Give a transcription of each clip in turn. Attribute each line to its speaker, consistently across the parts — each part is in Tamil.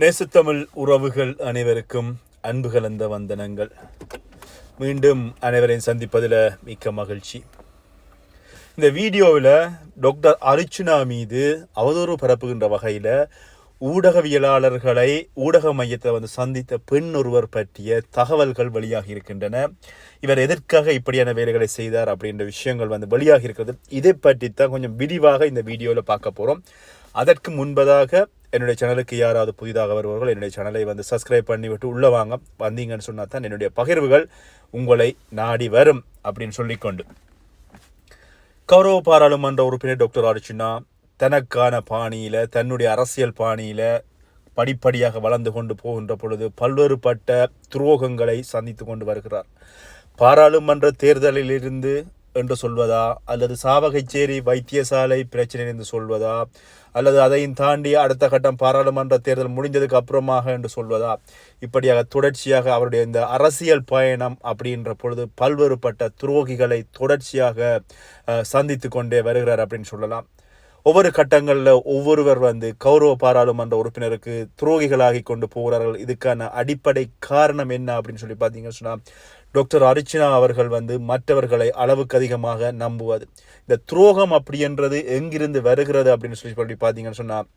Speaker 1: நேசத்தமிழ் உறவுகள் அனைவருக்கும் அன்பு கலந்த வந்தனங்கள். மீண்டும் அனைவரையும் சந்திப்பதில் மிக்க மகிழ்ச்சி. இந்த வீடியோவில் டாக்டர் அர்ச்சுனா மீது அவதூறு பரப்புகின்ற வகையில் ஊடகவியலாளர்களை ஊடக மையத்தை வந்து சந்தித்த பெண் ஒருவர் பற்றிய தகவல்கள் வெளியாகி இருக்கின்றன. இவர் எதற்காக இப்படியான வேலைகளை செய்தார் அப்படின்ற விஷயங்கள் வந்து வெளியாகி இருக்கிறது. இதை பற்றி தான் கொஞ்சம் விரிவாக இந்த வீடியோவில் பார்க்க போகிறோம் அதற்கு முன்பதாக என்னுடைய சேனலுக்கு யாராவது புதிதாக வருவார்கள் என்னுடைய சேனலை வந்து சப்ஸ்கிரைப் பண்ணிவிட்டு உள்ளே வாங்க. வந்தீங்கன்னு சொன்னால் தான் என்னுடைய பகிர்வுகள் உங்களை நாடி வரும் அப்படின்னு சொல்லிக்கொண்டு. கௌரவ பாராளுமன்ற உறுப்பினர் டாக்டர் அர்ச்சுனா தனக்கான பாணியில் தன்னுடைய அரசியல் பாணியில் படிப்படியாக வளர்ந்து கொண்டு போகின்ற பொழுது பல்வேறுபட்ட துரோகங்களை சந்தித்து கொண்டு வருகிறார். பாராளுமன்ற தேர்தலிலிருந்து என்று சொல்வதா? அல்லது சாவகச்சேரி வைத்தியசாலை பிரச்சனை என்று சொல்வதா? அல்லது அதையும் தாண்டி அடுத்த கட்டம் பாராளுமன்ற தேர்தல் முடிஞ்சதுக்கு அப்புறமாக என்று சொல்வதா? இப்படியாக தொடர்ச்சியாக அவருடைய இந்த அரசியல் பயணம் அப்படின்ற பொழுது பல்வேறுபட்ட துரோகிகளை தொடர்ச்சியாக சந்தித்து கொண்டே வருகிறார் அப்படின்னு சொல்லலாம். ஒவ்வொரு கட்டங்களில் ஒவ்வொருவர் வந்து கௌரவ பாராளுமன்ற உறுப்பினருக்கு துரோகிகளாகி கொண்டு போகிறார்கள். இதுக்கான அடிப்படை காரணம் என்ன அப்படின்னு சொல்லி பார்த்தீங்கன்னு சொன்னால் டாக்டர் அர்ச்சனா அவர்கள் வந்து மற்றவர்களை அளவுக்கு அதிகமாக நம்புவது. இந்த துரோகம் அப்படின்றது எங்கிருந்து வருகிறது அப்படின்னு சொல்லி சொல்லி பார்த்தீங்கன்னு சொன்னால்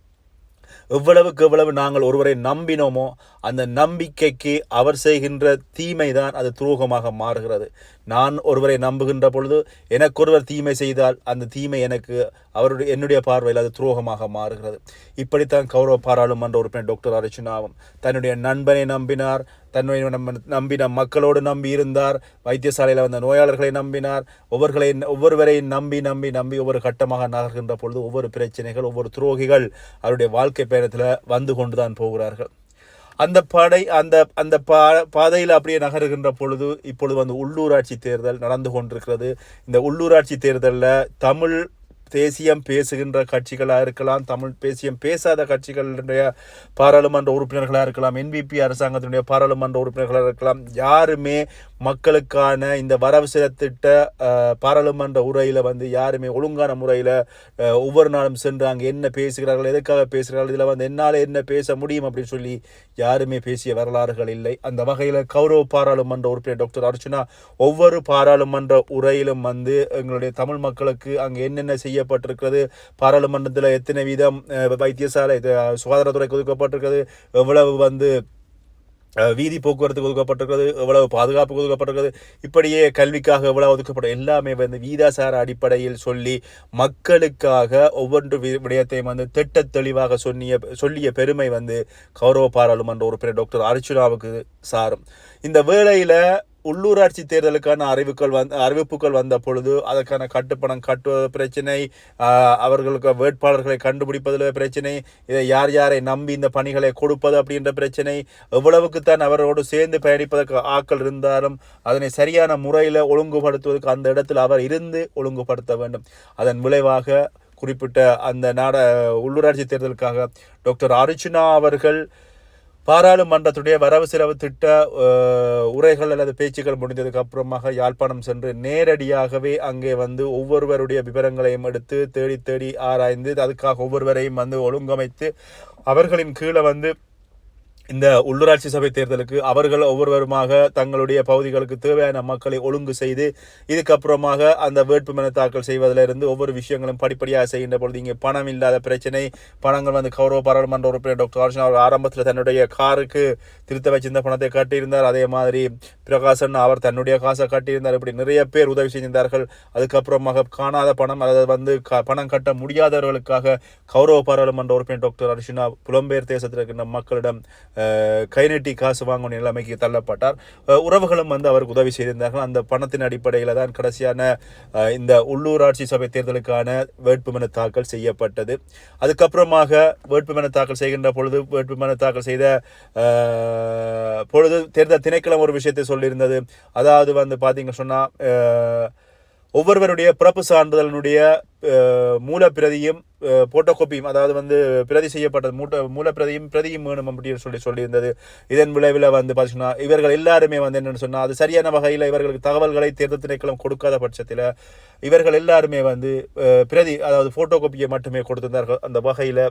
Speaker 1: எவ்வளவுக்கு எவ்வளவு நாங்கள் ஒருவரை நம்பினோமோ அந்த நம்பிக்கைக்கு அவர் செய்கின்ற தீமை தான் அது துரோகமாக மாறுகிறது. நான் ஒருவரை நம்புகின்ற பொழுது எனக்கு ஒருவர் தீமை செய்தால் அந்த தீமை எனக்கு அவருடைய என்னுடைய பார்வையில் அது துரோகமாக மாறுகிறது. இப்படித்தான் கௌரவ பாராளுமன்ற உறுப்பினர் டாக்டர் அர்ச்சுனாவும் தன்னுடைய நண்பனை நம்பினார். தன்னுடைய நம்ம நம்பின மக்களோடு நம்பி இருந்தார். வைத்தியசாலையில் வந்த நோயாளர்களை நம்பினார். ஒவ்வொருகளை ஒவ்வொருவரையும் நம்பி நம்பி நம்பி ஒவ்வொரு கட்டமாக நகர்கின்ற பொழுது ஒவ்வொரு பிரச்சனைகள் ஒவ்வொரு துரோகிகள் அவருடைய வாழ்க்கை பயணத்தில் வந்து கொண்டு தான் போகிறார்கள். அந்த படை அந்த அந்த பா பாதையில் அப்படியே நகருகின்ற பொழுது இப்பொழுது வந்து உள்ளூராட்சி தேர்தல் நடந்து கொண்டிருக்கிறது. இந்த உள்ளூராட்சி தேர்தலில் தமிழ் தேசியம் பேசுகின்ற கட்சிகளாக இருக்கலாம் தமிழ் பேசியம் பேசாத கட்சிகளுடைய பாராளுமன்ற உறுப்பினர்களாக இருக்கலாம் என்பிபி அரசாங்கத்தினுடைய பாராளுமன்ற உறுப்பினர்களாக இருக்கலாம் யாருமே மக்களுக்கான இந்த வரவு திட்ட பாராளுமன்ற உரையில் வந்து யாருமே ஒழுங்கான முறையில் ஒவ்வொரு நாளும் சென்று அங்கே என்ன பேசுகிறார்கள் எதுக்காக பேசுகிறார்கள் இதில் வந்து என்னால் என்ன பேச முடியும் அப்படின்னு சொல்லி யாருமே பேசிய வரலாறுகள் இல்லை. அந்த வகையில் கௌரவ பாராளுமன்ற உறுப்பினர் டாக்டர் அர்ச்சுனா ஒவ்வொரு பாராளுமன்ற உரையிலும் வந்து எங்களுடைய தமிழ் மக்களுக்கு அங்கே என்னென்ன செய்ய செய்யப்பட்டிருக்கிறது. பாராளுமன்றத்தில் எத்தனை வீதம் வைத்தியசாலை சுகாதாரத்துறைக்கு ஒதுக்கப்பட்டிருக்கிறது எவ்வளவு வந்து வீதி போக்குவரத்துக்கு ஒதுக்கப்பட்டிருக்கிறது எவ்வளவு பாதுகாப்புக்கு ஒதுக்கப்பட்டிருக்கிறது இப்படியே கல்விக்காக எவ்வளவு ஒதுக்கப்பட்ட எல்லாமே வந்து வீதாசார அடிப்படையில் சொல்லி மக்களுக்காக ஒவ்வொன்று வி- விடயத்தையும் வந்து திட்ட தெளிவாக சொன்னிய சொல்லிய பெருமை வந்து கௌரவ பாராளுமன்ற உறுப்பினர் டாக்டர் அர்ச்சுனாவுக்கு சாரும். இந்த வேளையில் உள்ளூராட்சி தேர்தலுக்கான அறிவுக்கள் வந் அறிவிப்புகள் வந்த பொழுது அதற்கான கட்டுப்பணம் கட்டுவது பிரச்சனை அவர்களுக்கு வேட்பாளர்களை கண்டுபிடிப்பதில் பிரச்சனை இதை யார் யாரை நம்பி இந்த பணிகளை கொடுப்பது அப்படின்ற பிரச்சனை எவ்வளவுக்கு தான் அவரோடு சேர்ந்து பயணிப்பதற்கு ஆக்கள் இருந்தாலும் அதனை சரியான முறையில் ஒழுங்குபடுத்துவதற்கு அந்த இடத்தில் அவர் இருந்து ஒழுங்குபடுத்த வேண்டும். அதன் விளைவாக குறிப்பிட்ட அந்த நாட உள்ளூராட்சி தேர்தலுக்காக டாக்டர் அர்ஜுனா அவர்கள் பாராளுமன்றத்துடைய வரவு செலவு திட்ட உரைகள் அல்லது பேச்சுக்கள் முடிந்ததுக்கு அப்புறமாக யாழ்ப்பாணம் சென்று நேரடியாகவே அங்கே வந்து ஒவ்வொருவருடைய விவரங்களையும் எடுத்து தேடி தேடி ஆராய்ந்து அதுக்காக ஒவ்வொருவரையும் வந்து ஒழுங்கமைத்து அவர்களின் கீழே வந்து இந்த உள்ளூராட்சி சபை தேர்தலுக்கு அவர்கள் ஒவ்வொருவருமாக தங்களுடைய பகுதிகளுக்கு தேவையான மக்களை ஒழுங்கு செய்து இதுக்கப்புறமாக அந்த வேட்புமனு தாக்கல் செய்வதிலிருந்து ஒவ்வொரு விஷயங்களும் படிப்படியாக செய்கின்ற பொழுது இங்கே பணம் இல்லாத பிரச்சனை பணங்கள் வந்து கௌரவ பாராளுமன்ற உறுப்பினர் டாக்டர் அர்ஜுன் அவர் ஆரம்பத்தில் தன்னுடைய காருக்கு திருத்த வச்சிருந்த பணத்தை கட்டியிருந்தார். அதே மாதிரி பிரகாசன் அவர் தன்னுடைய காசை கட்டியிருந்தார். இப்படி நிறைய பேர் உதவி செய்திருந்தார்கள் அதுக்கப்புறமாக காணாத பணம் அல்லது வந்து க- பணம் கட்ட முடியாதவர்களுக்காக கௌரவ பாராளுமன்ற உறுப்பினர் டாக்டர் அர்ஷினா புலம்பெயர் தேசத்தில் இருக்கின்ற மக்களிடம் கைநட்டி காசு வாங்கும் நிலைமைக்கு தள்ளப்பட்டார். உறவுகளும் வந்து அவருக்கு உதவி செய்திருந்தார்கள். அந்த பணத்தின் அடிப்படையில் தான் கடைசியான இந்த உள்ளூராட்சி சபை தேர்தலுக்கான வேட்புமனு தாக்கல் செய்யப்பட்டது. அதுக்கப்புறமாக வேட்புமனு தாக்கல் செய்கின்ற பொழுது வேட்புமனு தாக்கல் செய்த பொழுது தேர்தல் திணைக்களம் ஒரு விஷயத்தை சொல்லியிருந்தது. அதாவது வந்து பார்த்தீங்க சொன்னால் ஒவ்வொருவருடைய பிறப்பு சான்றிதழினுடைய அஹ், மூலப்பிரதியும் போட்டோகாப்பியும் அதாவது வந்து பிரதி செய்யப்பட்டது மூட்ட மூலப்பிரதியும் பிரதியும் வேணும் அப்படின்னு சொல்லி சொல்லியிருந்தது. இதன் விளைவில் வந்து பார்த்தீங்கன்னா இவர்கள் எல்லாருமே வந்து என்னென்னு சொன்னால் அது சரியான வகையில் இவர்களுக்கு தகவல்களை தேர்தல் திணைக்களம் கொடுக்காத பட்சத்தில் இவர்கள் எல்லாருமே வந்து பிரதி அதாவது போட்டோகாப்பியை மட்டுமே கொடுத்திருந்தார்கள். அந்த வகையில்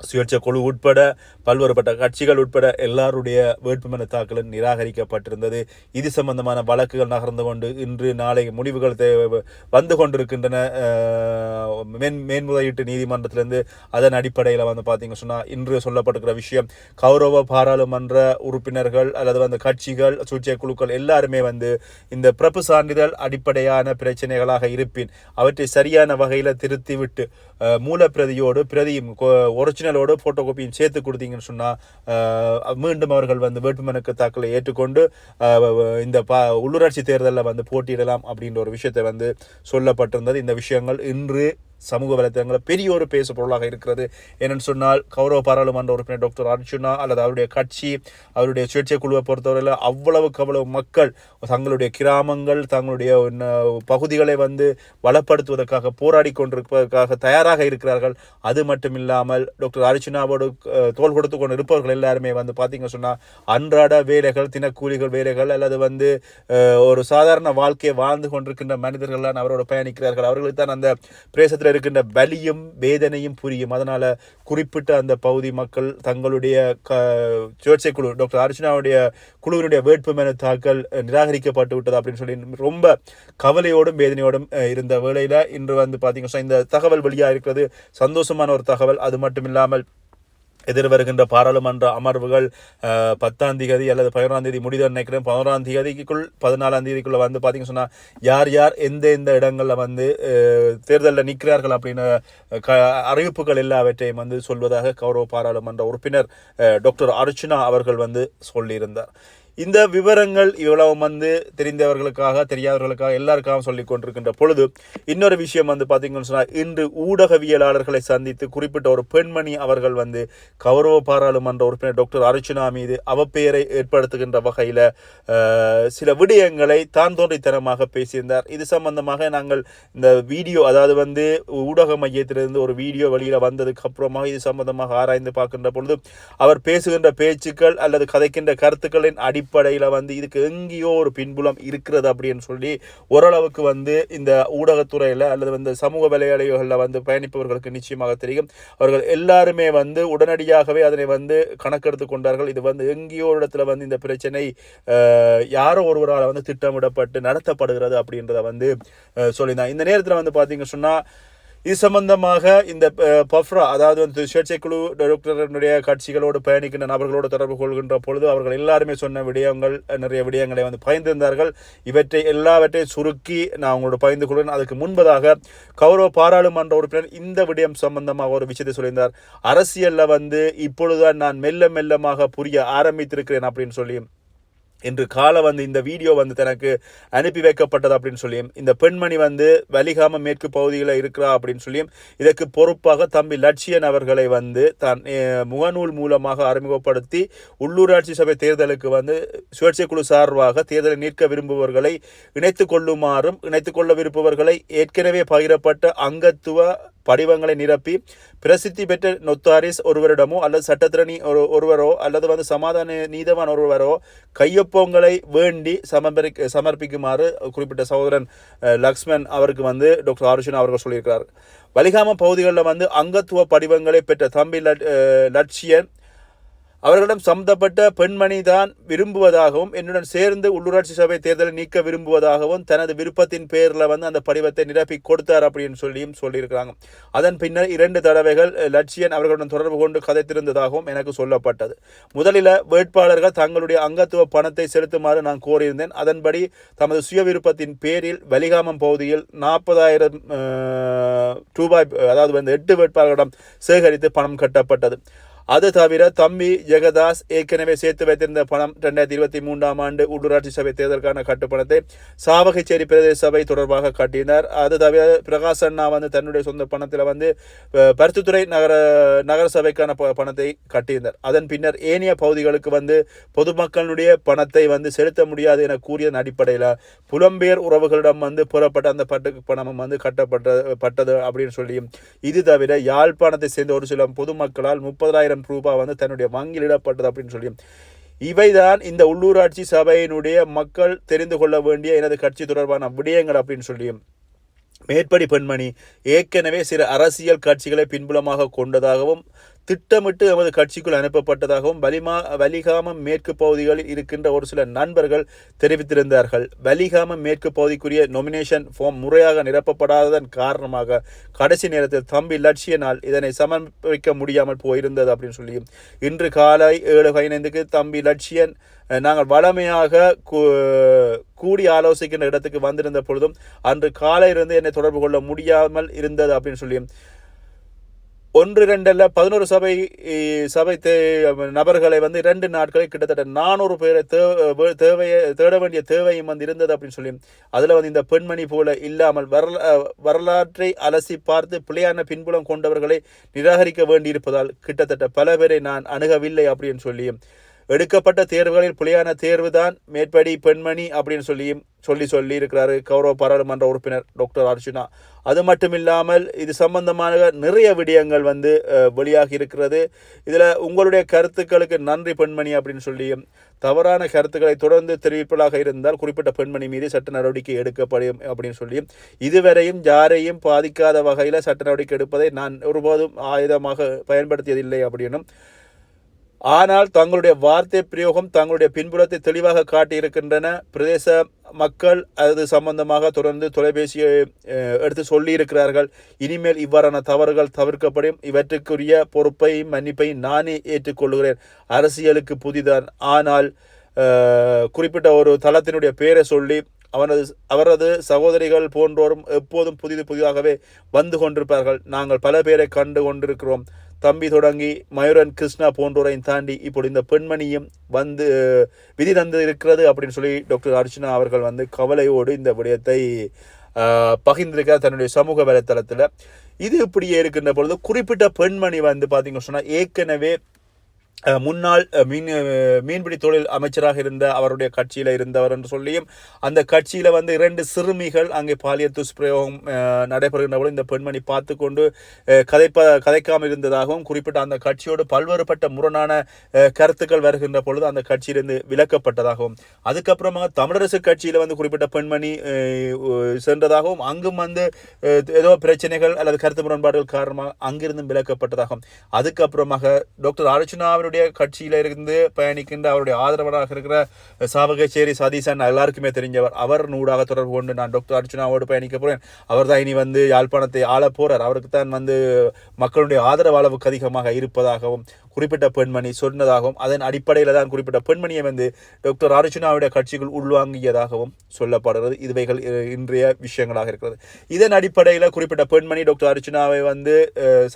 Speaker 1: சுயேட்சை குழு உட்பட பல்வேறுபட்ட கட்சிகள் உட்பட எல்லாருடைய வேட்புமனு தாக்கலும் நிராகரிக்கப்பட்டிருந்தது. இது சம்பந்தமான வழக்குகள் நகர்ந்து கொண்டு இன்று நாளை முடிவுகள் தே- வந்து கொண்டிருக்கின்றன. மேன் மேன்முறையீட்டு நீதிமன்றத்திலிருந்து அதன் அடிப்படையில் வந்து பார்த்தீங்க சொன்னால் இன்று சொல்லப்பட்டிருக்கிற விஷயம் கௌரவ பாராளுமன்ற உறுப்பினர்கள் அல்லது வந்து கட்சிகள் சுயேட்சை குழுக்கள் எல்லாருமே வந்து இந்த பிறப்பு சான்றிதழ் அடிப்படையான பிரச்சனைகளாக இருப்பின் அவற்றை சரியான வகையில் திருத்திவிட்டு மூலப்பிரதியோடு பிரதியும் ஒரிஜினலோடு ஃபோட்டோ காப்பியும் சேர்த்து கொடுத்தீங்கன்னு சொன்னால் மீண்டும் அவர்கள் வந்து வேட்புமனுக்கு தாக்கலை ஏற்றுக்கொண்டு இந்த ப உள்ளூராட்சி தேர்தலில் வந்து போட்டியிடலாம் அப்படின்ற ஒரு விஷயத்தை வந்து சொல்லப்பட்டிருந்தது. இந்த விஷயங்கள் இன்று சமூக வலைத்தளங்களில் பெரிய ஒரு பேசு பொருளாக இருக்கிறது. என்னன்னு சொன்னால் கௌரவ பாராளுமன்ற உறுப்பினர் டாக்டர் அர்ஜுனா அல்லது அவருடைய கட்சி அவருடைய சுயேட்சை குழுவை பொறுத்தவரையில் அவ்வளவுக்கு அவ்வளவு மக்கள் தங்களுடைய கிராமங்கள் தங்களுடைய பகுதிகளை வந்து வளப்படுத்துவதற்காக போராடி கொண்டிருப்பதற்காக தயாராக இருக்கிறார்கள். அது மட்டும் இல்லாமல் டாக்டர் அர்ஜுனாவோடு தோல் தோள் கொடுத்து கொண்டு இருப்பவர்கள் எல்லாருமே வந்து பார்த்தீங்க சொன்னால் அன்றாட வேலைகள் தினக்கூலிகள் வேலைகள் அல்லது வந்து ஒரு சாதாரண வாழ்க்கையை வாழ்ந்து கொண்டிருக்கின்ற மனிதர்கள்லாம் அவரோட பயணிக்கிறார்கள். அவர்களுக்கு தான் அந்த பிரேசத்தில் இருக்கின்ற வலியும் வேதனையும் புரியும். அதனால் குறிப்பிட்ட அந்த பகுதி மக்கள் தங்களுடைய க சுயேட்சை குழு டாக்டர் அர்ச்சனாவுடைய குழுவினுடைய வேட்புமனு தாக்கல் நிராகரிக்கப்பட்டு விட்டது அப்படின்னு சொல்லி ரொம்ப கவலையோடும் வேதனையோடும் இருந்த வேளையில் இன்று வந்து பார்த்தீங்கன்னா இந்த தகவல் வெளியாக இருக்கிறது சந்தோஷமான ஒரு தகவல். அது மட்டும் இல்லாமல் எதிர் வருகின்ற பாராளுமன்ற அமர்வுகள் பத்தாம் தேதி அல்லது பதினோராம் தேதி முடித நினைக்கிறேன். பதினோராம் தேதிக்குள் பதினாலாம் தேதிக்குள்ள வந்து பார்த்தீங்கன்னு சொன்னால் யார் யார் எந்த எந்த இடங்களில் வந்து தேர்தலில் நிற்கிறார்கள் அப்படின்னு க அறிவிப்புகள் எல்லாவற்றையும் வந்து சொல்வதாக கௌரவ பாராளுமன்ற உறுப்பினர் டாக்டர் அர்ச்சுனா அவர்கள் வந்து சொல்லியிருந்தார். இந்த விவரங்கள் இவ்வளவு வந்து தெரிந்தவர்களுக்காக தெரியாதவர்களுக்காக எல்லாருக்காகவும் சொல்லிக் கொண்டிருக்கின்ற பொழுது இன்னொரு விஷயம் வந்து பார்த்தீங்கன்னு சொன்னால் இன்று ஊடகவியலாளர்களை சந்தித்து குறிப்பிட்ட ஒரு பெண்மணி அவர்கள் வந்து கௌரவ பாராளுமன்ற உறுப்பினர் டாக்டர் அர்ச்சனா மீது அவப்பெயரை ஏற்படுத்துகின்ற வகையில் சில விடயங்களை தான் தோன்றித்தனமாக பேசியிருந்தார். இது சம்பந்தமாக நாங்கள் இந்த வீடியோ அதாவது வந்து ஊடக மையத்திலிருந்து ஒரு வீடியோ வெளியில் வந்ததுக்கு அப்புறமாக இது சம்பந்தமாக ஆராய்ந்து பார்க்கின்ற பொழுது அவர் பேசுகின்ற பேச்சுக்கள் அல்லது கதைக்கின்ற கருத்துக்களின் அடி அடிப்படையில் வந்து இதுக்கு எங்கேயோ ஒரு பின்புலம் இருக்கிறது அப்படின்னு சொல்லி ஓரளவுக்கு வந்து இந்த ஊடகத்துறையில் அல்லது வந்து சமூக விளையாடுகளில் வந்து பயணிப்பவர்களுக்கு நிச்சயமாக தெரியும். அவர்கள் எல்லாருமே வந்து உடனடியாகவே அதனை வந்து கணக்கெடுத்து கொண்டார்கள். இது வந்து எங்கேயோ ஒரு இடத்துல வந்து இந்த பிரச்சனை யாரோ ஒருவரால் வந்து திட்டமிடப்பட்டு நடத்தப்படுகிறது அப்படின்றத வந்து அஹ், சொல்லியிருந்தாங்க. இந்த நேரத்தில் வந்து பார்த்தீங்க சொன்னால் இது சம்பந்தமாக இந்த பஃப்ரா அதாவது வந்து சுயேட்சை குழு டாக்டரனுடைய கட்சிகளோடு பயணிக்கின்ற நபர்களோடு தொடர்பு கொள்கின்ற பொழுது அவர்கள் எல்லாருமே சொன்ன விடயங்கள் நிறைய விடயங்களை வந்து பயந்திருந்தார்கள் இவற்றை எல்லாவற்றையும் சுருக்கி நான் அவங்களோட பகிர்ந்து கொள்வேன் அதுக்கு முன்பதாக கௌரவ பாராளுமன்ற உறுப்பினர் இந்த விடயம் சம்பந்தமாக ஒரு விஷயத்தை சொல்லியிருந்தார். அரசியலில் வந்து இப்பொழுதுதான் நான் மெல்ல மெல்லமாக புரிய ஆரம்பித்திருக்கிறேன் அப்படின்னு சொல்லி இன்று காலை வந்து இந்த வீடியோ வந்து தனக்கு அனுப்பி வைக்கப்பட்டது அப்படின்னு சொல்லியும் இந்த பெண்மணி வந்து வலிகாம மேற்கு பகுதியில் இருக்கிறா அப்படின்னு சொல்லியும் இதற்கு பொறுப்பாக தம்பி லட்சியன் அவர்களை வந்து தன் முகநூல் மூலமாக அறிமுகப்படுத்தி உள்ளூராட்சி சபை தேர்தலுக்கு வந்து சுயேட்சை குழு சார்பாக தேர்தலை நிற்க விரும்புபவர்களை இணைத்து கொள்ளுமாறும் இணைத்து கொள்ள விரும்புபவர்களை ஏற்கனவே பகிரப்பட்ட அங்கத்துவ படிவங்களை நிரப்பி பிரசித்தி பெற்ற நொத்தாரிஸ் ஒருவரிடமோ அல்லது சட்டத்திரணி ஒரு ஒருவரோ அல்லது வந்து சமாதான நீதவான் ஒருவரோ கையொப்பங்களை வேண்டி சமர்ப்பி சமர்ப்பிக்குமாறு குறிப்பிட்ட சகோதரன் லக்ஷ்மன் அவருக்கு வந்து டாக்டர் ஆருஷன் அவர்கள் சொல்லியிருக்கிறார். வலிகாம பகுதிகளில் வந்து அங்கத்துவ படிவங்களை பெற்ற தம்பி லட்- லட்சியன் அவர்களிடம் சம்பந்தப்பட்ட பெண்மணி தான் விரும்புவதாகவும் என்னுடன் சேர்ந்து உள்ளூராட்சி சபை தேர்தலை நீக்க விரும்புவதாகவும் தனது விருப்பத்தின் பேரில் வந்து அந்த படிவத்தை நிரப்பி கொடுத்தார் அப்படின்னு சொல்லியும் சொல்லியிருக்கிறாங்க. அதன் பின்னர் இரண்டு தடவைகள் லட்சியன் அவர்களுடன் தொடர்பு கொண்டு கதைத்திருந்ததாகவும் எனக்கு சொல்லப்பட்டது. முதலில் வேட்பாளர்கள் தங்களுடைய அங்கத்துவ பணத்தை செலுத்துமாறு நான் கோரியிருந்தேன். அதன்படி தமது சுய விருப்பத்தின் பேரில் வலிகாமம் பகுதியில் நாற்பதாயிரம் ரூபாய் அதாவது வந்து எட்டு வேட்பாளர்களிடம் சேகரித்து பணம் கட்டப்பட்டது. அது தவிர தம்பி ஜெகதாஸ் ஏற்கனவே சேர்த்து வைத்திருந்த பணம் ரெண்டாயிரத்தி இருபத்தி மூன்றாம் ஆண்டு உள்ளூராட்சி சபை தேர்தலுக்கான கட்டுப்பணத்தை சாவகச்சேரி பிரதேச சபை தொடர்பாக காட்டினார். அது தவிர பிரகாஷ் அண்ணா வந்து தன்னுடைய சொந்த பணத்தில் வந்து பருத்தித்துறை நகர நகர சபைக்கான ப- பணத்தை கட்டியிருந்தார். அதன் பின்னர் ஏனைய பகுதிகளுக்கு வந்து பொதுமக்களுடைய பணத்தை வந்து செலுத்த முடியாது என கூறியதன் அடிப்படையில் புலம்பெயர் உறவுகளிடம் வந்து புறப்பட்ட அந்த பட்டு பணமும் வந்து கட்டப்பட்ட பட்டது அப்படின்னு சொல்லியும் இது தவிர யாழ்ப்பாணத்தை சேர்ந்த ஒரு சில பொதுமக்களால் முப்பதாயிரம் ரூபாய் வந்து தன்னுடைய வங்கியில் இடப்பட்டது அப்படின்னு சொல்லி. இவைதான் இந்த உள்ளூராட்சி சபையினுடைய மக்கள் தெரிந்து கொள்ள வேண்டிய எனது கட்சி தொடர்பான விடயங்கள் அப்படின்னு சொல்லியும் மேற்படி பெண்மணி ஏற்கனவே சில அரசியல் கட்சிகளை பின்புலமாக கொண்டதாகவும் திட்டமிட்டு எமது கட்சிக்குள் அனுப்பப்பட்டதாகவும் வலிமா வலிகாமம் மேற்கு பகுதிகளில் இருக்கின்ற ஒரு சில நண்பர்கள் தெரிவித்திருந்தார்கள். வலிகாமம் மேற்கு பகுதிக்குரிய நொமினேஷன் ஃபார்ம் முறையாக நிரப்பப்படாததன் காரணமாக கடைசி நேரத்தில் தம்பி லட்சியனால் இதனை சமர்ப்பிக்க முடியாமல் போயிருந்தது அப்படின்னு சொல்லி இன்று காலை ஏழு பதினைந்துக்கு தம்பி லட்சியன் நாங்கள் வளமையாக கூ- கூடி ஆலோசிக்கின்ற இடத்துக்கு வந்திருந்த பொழுதும் அன்று காலையிலிருந்து என்னை தொடர்பு கொள்ள முடியாமல் இருந்தது அப்படின்னு சொல்லி ஒன்று ரெண்டில் பதினோரு சபை சபை தே நபர்களை வந்து இரண்டு நாட்களில் கிட்டத்தட்ட நானூறு பேரை தே- தேவையை தேட வேண்டிய தேவையும் வந்து இருந்தது அப்படின்னு சொல்லி அதில் வந்து இந்த பெண்மணி போல இல்லாமல் வரலா வரலாற்றை அலசி பார்த்து பிழையான பின்புலம் கொண்டவர்களை நிராகரிக்க வேண்டியிருப்பதால் கிட்டத்தட்ட பல பேரை நான் அணுகவில்லை அப்படின்னு சொல்லி எடுக்கப்பட்ட தேர்வுகளில் புலியான தேர்வு தான் மேற்படி பெண்மணி அப்படின்னு சொல்லியும் சொல்லி சொல்லி இருக்கிறாரு கௌரவ பாராளுமன்ற உறுப்பினர் டாக்டர் அர்ஜுனா. அது மட்டும் இல்லாமல் இது சம்பந்தமான நிறைய விடயங்கள் வந்து வெளியாகி இருக்கிறது. இதில் உங்களுடைய கருத்துக்களுக்கு நன்றி பெண்மணி அப்படின்னு சொல்லியும் தவறான கருத்துக்களை தொடர்ந்து தெரிவிப்பதாக இருந்தால் குறிப்பிட்ட பெண்மணி மீது சட்ட நடவடிக்கை எடுக்கப்படும் அப்படின்னு சொல்லியும் இதுவரையும் யாரையும் பாதிக்காத வகையில் சட்ட நடவடிக்கை எடுப்பதை நான் ஒருபோதும் ஆயுதமாக பயன்படுத்தியதில்லை அப்படின்னும் ஆனால் தங்களுடைய வார்த்தை பிரயோகம் தங்களுடைய பின்புலத்தை தெளிவாக காட்டியிருக்கின்றன. பிரதேச மக்கள் அது சம்பந்தமாக தொடர்ந்து தொலைபேசியை எடுத்து சொல்லியிருக்கிறார்கள். இனிமேல் இவ்வாறான தவறுகள் தவிர்க்கப்படும். இவற்றுக்குரிய பொறுப்பையும் மன்னிப்பையும் நானே ஏற்றுக்கொள்கிறேன். அரசியலுக்கு புதிதான். ஆனால் குறிப்பிட்ட ஒரு தளத்தினுடைய பெயரை சொல்லி அவனது அவரது சகோதரிகள் போன்றோரும் எப்போதும் புதிது புதிதாகவே வந்து கொண்டிருப்பார்கள். நாங்கள் பல பேரை கண்டு கொண்டிருக்கிறோம். தம்பி தொடங்கி மயூரன் கிருஷ்ணா போன்றோரையும் தாண்டி இப்படி இந்த பெண்மணியும் வந்து விதி தந்து இருக்கிறது அப்படின்னு சொல்லி டாக்டர் அர்ச்சனா அவர்கள் வந்து கவலையோடு இந்த விடயத்தை ஆஹ், பகிர்ந்திருக்கிறார் தன்னுடைய சமூக வலைத்தளத்தில். இது இப்படியே இருக்கின்ற பொழுது குறிப்பிட்ட பெண்மணி வந்து பார்த்தீங்கன்னு சொன்னால் ஏற்கனவே முன்னாள் மீன் மீன்பிடி தொழில் அமைச்சராக இருந்த அவருடைய கட்சியில் இருந்தவர் என்று சொல்லியும் அந்த கட்சியில் வந்து இரண்டு சிறுமிகள் அங்கே பாலியல் துஷ்பிரயோகம் நடைபெறுகின்ற போது இந்த பெண்மணி பார்த்து கொண்டு கதைப்ப கதைக்காமல் இருந்ததாகவும் குறிப்பிட்ட அந்த கட்சியோடு பல்வேறுபட்ட முரணான கருத்துக்கள் வருகின்ற பொழுது அந்த கட்சியிலிருந்து விலக்கப்பட்டதாகவும் அதுக்கப்புறமா தமிழரசு கட்சியில் வந்து குறிப்பிட்ட பெண்மணி சென்றதாகவும் அங்கும் வந்து ஏதோ பிரச்சனைகள் அல்லது கருத்து முரண்பாடுகள் காரணமாக அங்கிருந்தும் விலக்கப்பட்டதாகும் அதுக்கப்புறமாக டாக்டர் அர்ச்சுனா அவருடைய கட்சியில் இருந்து பயணிக்கின்ற அவருடைய ஆதரவராக இருக்கிற சாவகச்சேரி சதீசன் எல்லாருக்குமே தெரிஞ்சவர். அவர் நூடாக தொடர்பு கொண்டு நான் டாக்டர் அர்ச்சுனாவோடு பயணிக்க போகிறேன் அவர் தான் இனி வந்து யாழ்ப்பாணத்தை ஆள போகிறார் அவருக்கு தான் வந்து மக்களுடைய ஆதரவு அளவுக்கு அதிகமாக இருப்பதாகவும் குறிப்பிட்ட பெண்மணி சொன்னதாகவும் அதன் அடிப்படையில் தான் குறிப்பிட்ட பெண்மணியை வந்து டாக்டர் அர்ஜுனாவுடைய கட்சிக்குள் உள்வாங்கியதாகவும் சொல்லப்படுகிறது. இதுவைகள் இன்றைய விஷயங்களாக இருக்கிறது. இதன் அடிப்படையில் குறிப்பிட்ட பெண்மணி டாக்டர் அர்ஜுனாவை வந்து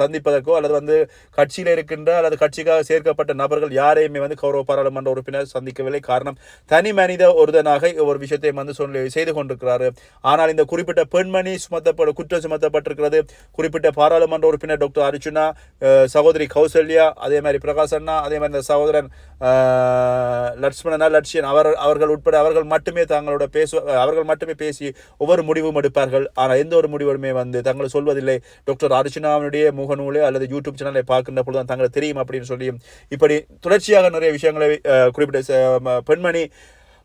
Speaker 1: சந்திப்பதற்கோ அல்லது வந்து கட்சியில் இருக்கின்ற அல்லது கட்சிக்காக சேர்க்கப்பட்ட நபர்கள் யாரையுமே வந்து கௌரவ பாராளுமன்ற உறுப்பினர் சந்திக்கவில்லை. காரணம் தனி மனித ஒருதனாக ஒரு விஷயத்தை வந்து சொல்லி செய்து கொண்டிருக்கிறார். ஆனால் இந்த குறிப்பிட்ட பெண்மணி சுமத்தப்பட குற்றம் சுமத்தப்பட்டிருக்கிறது. குறிப்பிட்ட பாராளுமன்ற உறுப்பினர் டாக்டர் அர்ஜுனா சகோதரி கௌசல்யா அதே மாதிரி பிரகாஷ் அண்ணா அதே மாதிரி இந்த சகோதரன் லட்சுமணனா லட்சியன் அவர் அவர்கள் உட்பட அவர்கள் மட்டுமே தங்களோட பேசு அவர்கள் மட்டுமே பேசி ஒவ்வொரு முடிவும் எடுப்பார்கள். ஆனால் எந்த ஒரு முடிவுமே வந்து தங்களை சொல்வதில்லை. டாக்டர் அர்ச்சனாவினுடைய முகநூலே அல்லது யூடியூப் சேனலை பார்க்கின்ற பொழுது தான் தங்களுக்கு தெரியும் அப்படின்னு சொல்லி இப்படி தொடர்ச்சியாக நிறைய விஷயங்களை குறிப்பிட்ட பெண்மணி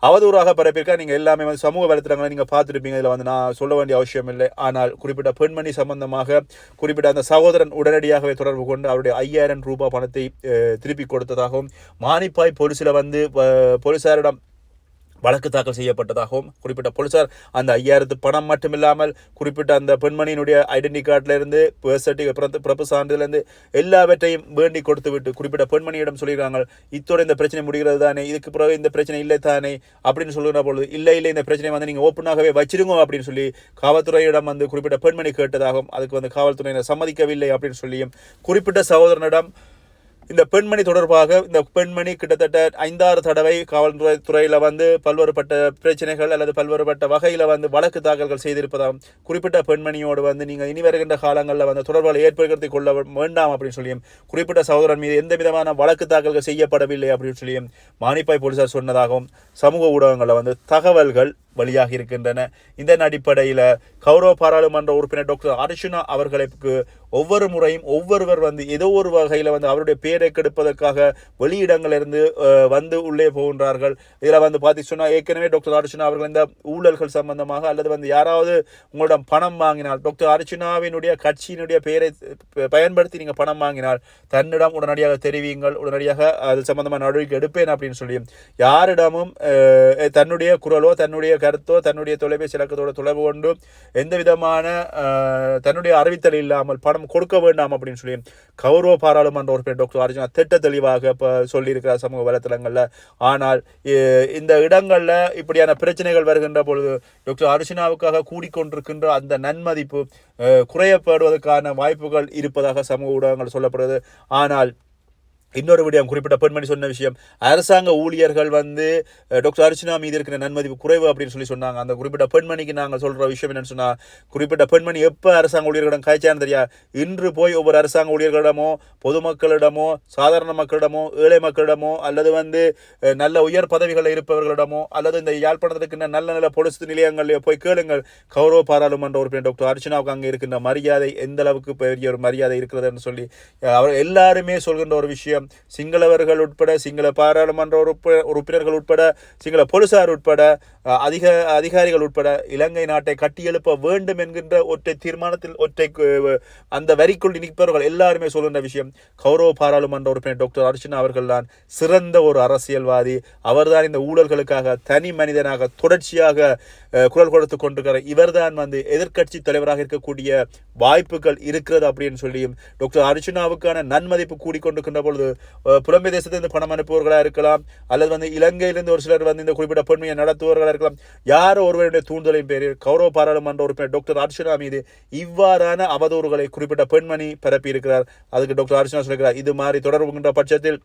Speaker 1: அவதூறாக பரப்பியிருக்கா. நீங்கள் எல்லாமே வந்து சமூக வலைத்தளங்களை நீங்கள் பார்த்துருப்பீங்க. இதில் வந்து நான் சொல்ல வேண்டிய அவசியம் இல்லை. ஆனால் குறிப்பிட்ட பெண்மணி சம்பந்தமாக குறிப்பிட்ட அந்த சகோதரன் உடனடியாகவே தொடர்பு கொண்டு அவருடைய ஐயாயிரம் ரூபாய் பணத்தை திருப்பி கொடுத்ததாகவும் மானிப்பாய் போலீஸில் வந்து போலீஸாரிடம் வழக்கு தாக்கல் செய்யப்பட்டதாகவும் குறிப்பிட்ட போலீசார் அந்த ஐயாயிரத்து பணம் மட்டுமில்லாமல் குறிப்பிட்ட அந்த பெண்மணியினுடைய ஐடென்டி கார்டிலிருந்து இருந்து சர்டிஃபிகேட் பிறப்பு சான்றிலிருந்து எல்லாவற்றையும் வேண்டி கொடுத்து விட்டு குறிப்பிட்ட பெண்மணியிடம் சொல்லியிருக்காங்க. இத்தோட இந்த பிரச்சனை முடிகிறது தானே? இதுக்கு பிறகு இந்த பிரச்சனை இல்லை தானே? அப்படின்னு சொல்லுகிற பொழுது இல்லை இல்லை இந்த பிரச்சனை வந்து நீங்கள் ஓப்பனாகவே வச்சிருங்க அப்படின்னு சொல்லி காவல்துறையிடம் வந்து குறிப்பிட்ட பெண்மணி கேட்டதாகவும் அதுக்கு வந்து காவல்துறையினர் சம்மதிக்கவில்லை அப்படின்னு சொல்லியும் குறிப்பிட்ட சகோதரனிடம் இந்த பெண்மணி தொடர்பாக இந்த பெண்மணி கிட்டத்தட்ட ஐந்தாறு தடவை காவல்துறை துறையில் வந்து பல்வேறுபட்ட பிரச்சனைகள் அல்லது பல்வேறுபட்ட வகையில் வந்து வழக்கு தாக்கல்கள் செய்திருப்பதாம். குறிப்பிட்ட பெண்மணியோடு வந்து நீங்கள் இனி வருகின்ற காலங்களில் வந்து தொடர்புகளை ஏற்படுத்தி கொள்ள வேண்டாம் அப்படின்னு சொல்லியும் குறிப்பிட்ட சகோதரன் மீது எந்த விதமான வழக்கு தாக்கல்கள் செய்யப்படவில்லை அப்படின்னு சொல்லியும் மானிப்பாய் போலீசார் சொன்னதாகவும் சமூக ஊடகங்களில் வந்து தகவல்கள் வெளியாக இருக்கின்றன. இதன் அடிப்படையில் கௌரவ பாராளுமன்ற உறுப்பினர் டாக்டர் அர்ஜுனா அவர்களுக்கு ஒவ்வொரு முறையும் ஒவ்வொருவர் வந்து ஏதோ ஒரு வகையில் வந்து அவருடைய பேரை கெடுப்பதற்காக வெளியிடங்களிலிருந்து வந்து உள்ளே போகின்றார்கள். இதில் வந்து பார்த்து சொன்னால் ஏற்கனவே டாக்டர் அர்ஜுனா அவர்கள் இந்த ஊழல்கள் சம்பந்தமாக அல்லது வந்து யாராவது உங்களிடம் பணம் வாங்கினால் டாக்டர் அர்ஜுனாவினுடைய கட்சியினுடைய பெயரை பயன்படுத்தி நீங்கள் பணம் வாங்கினால் தன்னிடம் உடனடியாக தெரிவியுங்கள் உடனடியாக அது சம்பந்தமான நடவடிக்கை எடுப்பேன் அப்படின்னு சொல்லி யாரிடமும் தன்னுடைய குரலோ தன்னுடைய கருத்தோ தன்னுடைய தொலைபேசி இலக்கத்தோட தொடர்பு கொண்டு எந்த விதமான தன்னுடைய அறிவித்தல் இல்லாமல் பணம் கொடுக்க வேண்டாம் அப்படின்னு சொல்லி கௌரவ பாராளுமன்ற உறுப்பினர் டாக்டர் அர்ஜுனா திட்ட தெளிவாக இப்போ சொல்லியிருக்கிறார் சமூக வலைத்தளங்களில். ஆனால் இந்த இடங்களில் இப்படியான பிரச்சனைகள் வருகின்ற பொழுது டாக்டர் அர்ஜுனாவுக்காக கூடிக்கொண்டிருக்கின்ற அந்த நன்மதிப்பு குறையப்படுவதற்கான வாய்ப்புகள் இருப்பதாக சமூக ஊடகங்கள் சொல்லப்படுது ஆனால் இன்னொரு விடயம் குறிப்பிட்ட பெண்மணி சொன்ன விஷயம். அரசாங்க ஊழியர்கள் வந்து டாக்டர் அர்ச்சனா மீது இருக்கிற நன்மதிப்பு குறைவு அப்படின்னு சொல்லி சொன்னாங்க. அந்த குறிப்பிட்ட பெண்மணிக்கு நாங்கள் சொல்கிற விஷயம் என்னன்னு சொன்னால் குறிப்பிட்ட பெண்மணி எப்போ அரசாங்க ஊழியர்களிடம் காய்ச்சான்னு தெரியா? இன்று போய் ஒவ்வொரு அரசாங்க ஊழியர்களிடமோ பொதுமக்களிடமோ சாதாரண மக்களிடமோ ஏழை மக்களிடமோ அல்லது வந்து நல்ல உயர் பதவிகளில் இருப்பவர்களிடமோ அல்லது இந்த யாழ்ப்பாணத்தில் இருக்கின்ற நல்ல நல்ல பொலிசு நிலையங்களில் போய் கேளுங்கள். கௌரவ பாராளுமன்ற உறுப்பினர் டாக்டர் அர்ச்சனாவுக்கு அங்கே இருக்கின்ற மரியாதை எந்த அளவுக்கு பெரிய ஒரு மரியாதை இருக்கிறதுன்னு சொல்லி அவர் எல்லாருமே சொல்கின்ற ஒரு விஷயம். சிங்களவர்கள் உட்பட சிங்கள பாராளுமன்ற உறுப்ப உறுப்பினர்கள் உட்பட சிங்கள போலீசார் உட்பட அதிக அதிகாரிகள் உட்பட இலங்கை நாட்டை கட்டியெழுப்ப வேண்டும் என்கின்ற ஒற்றை தீர்மானத்தில் ஒற்றை கு- அந்த வரிக்குள் நிற்பவர்கள் எல்லாருமே சொல்கின்ற விஷயம் கௌரவ பாராளுமன்ற உறுப்பினர் டாக்டர் அர்ச்சனா அவர்கள் தான் சிறந்த ஒரு அரசியல்வாதி. அவர்தான் இந்த ஊழல்களுக்காக தனி மனிதனாக தொடர்ச்சியாக குரல் கொடுத்து கொண்டிருக்கிற இவர்தான் வந்து எதிர்க்கட்சி தலைவராக இருக்கக்கூடிய வாய்ப்புகள் இருக்கிறது அப்படின்னு சொல்லியும் டாக்டர் அர்ச்சனாவுக்கான நன்மதிப்பு கூடிக்கொண்டிருக்கின்ற பொழுது புலம்பெயர் தேசத்திலிருந்து பணம் அனுப்புவர்களாக இருக்கலாம் அல்லது வந்து இலங்கையிலிருந்து ஒரு சிலர் வந்து இந்த குறிப்பிட்ட பெண்மையை நடத்துவர்களாக இருக்கலாம். யார் ஒருவருடைய தூண்டுதலின் பேரில் கௌரவ பாராளுமன்ற உறுப்பினர் டாக்டர் அர்ச்சனா மீது இவ்வாறான அவதூறுகளை குறிப்பிட்ட பெண்மணி பரப்பியிருக்கிறார். அதுக்கு டாக்டர் அர்ச்சனா சொல்கிறார் இது மாதிரி தொடர்புகின்ற பட்சத்தில்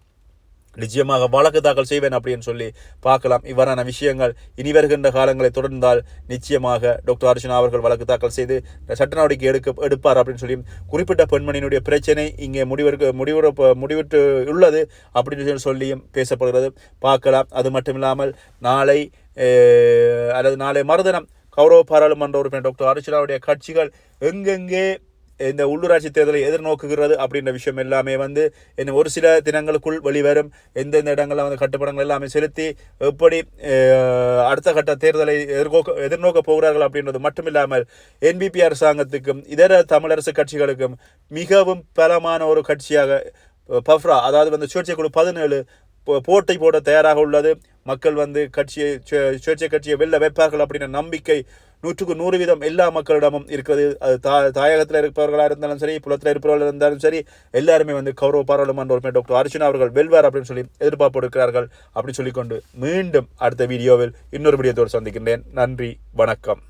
Speaker 1: நிச்சயமாக வழக்கு தாக்கல் செய்வேன் அப்படின்னு சொல்லி பார்க்கலாம். இவ்வாறான விஷயங்கள் இனி வருகின்ற காலங்களை தொடர்ந்தால் நிச்சயமாக டாக்டர் அர்ஜுனா அவர்கள் வழக்கு தாக்கல் செய்து சட்ட நடவடிக்கை எடுக்க எடுப்பார் அப்படின்னு சொல்லி குறிப்பிட்ட பெண்மணியினுடைய பிரச்சனை இங்கே முடிவெடுக்க முடிவு முடிவிட்டு உள்ளது அப்படின்னு சொல்லி சொல்லியும் பேசப்படுகிறது. பார்க்கலாம். அது மட்டும் இல்லாமல் நாளை அல்லது நாளை மறுதினம் கௌரவ பாராளுமன்ற உறுப்பினர் டாக்டர் அர்ஜுனாவுடைய கட்சிகள் எங்கெங்கே இந்த உள்ளூராட்சி தேர்தலை எதிர்நோக்குகிறது அப்படின்ற விஷயம் எல்லாமே வந்து என்ன ஒரு சில தினங்களுக்குள் வெளிவரும். எந்தெந்த இடங்களில் வந்து கட்டுப்படங்கள் எல்லாமே செலுத்தி எப்படி அடுத்த கட்ட தேர்தலை எதிர்நோக்க எதிர்நோக்க போகிறார்கள் அப்படின்றது மட்டும் இல்லாமல் என்பிபி அரசாங்கத்துக்கும் இதர தமிழரசு கட்சிகளுக்கும் மிகவும் பலமான ஒரு கட்சியாக பஃப்ரா அதாவது வந்து சுயேட்சை குழு பதினேழு போ- போட்டி போட தயாராக உள்ளது. மக்கள் வந்து கட்சியை சு- சுயேட்சை கட்சியை வெளில வைப்பார்கள் அப்படின்ற நம்பிக்கை நூற்றுக்கு நூறு வீதம் எல்லா மக்களிடமும் இருக்கிறது. அது தா தாயகத்தில் இருப்பவர்களாக இருந்தாலும் சரி புலத்தில் இருப்பவர்களாக இருந்தாலும் சரி எல்லாருமே வந்து கௌரவ பாராளுமன்ற உறுப்பினர் டாக்டர் அர்ச்சனா அவர்கள் வெல்வார் அப்படின்னு சொல்லி எதிர்பார்ப்பு இருக்கிறார்கள் அப்படின்னு சொல்லிக்கொண்டு மீண்டும் அடுத்த வீடியோவில் இன்னொரு வீடியோத்தோடு சந்திக்கின்றேன். நன்றி வணக்கம்.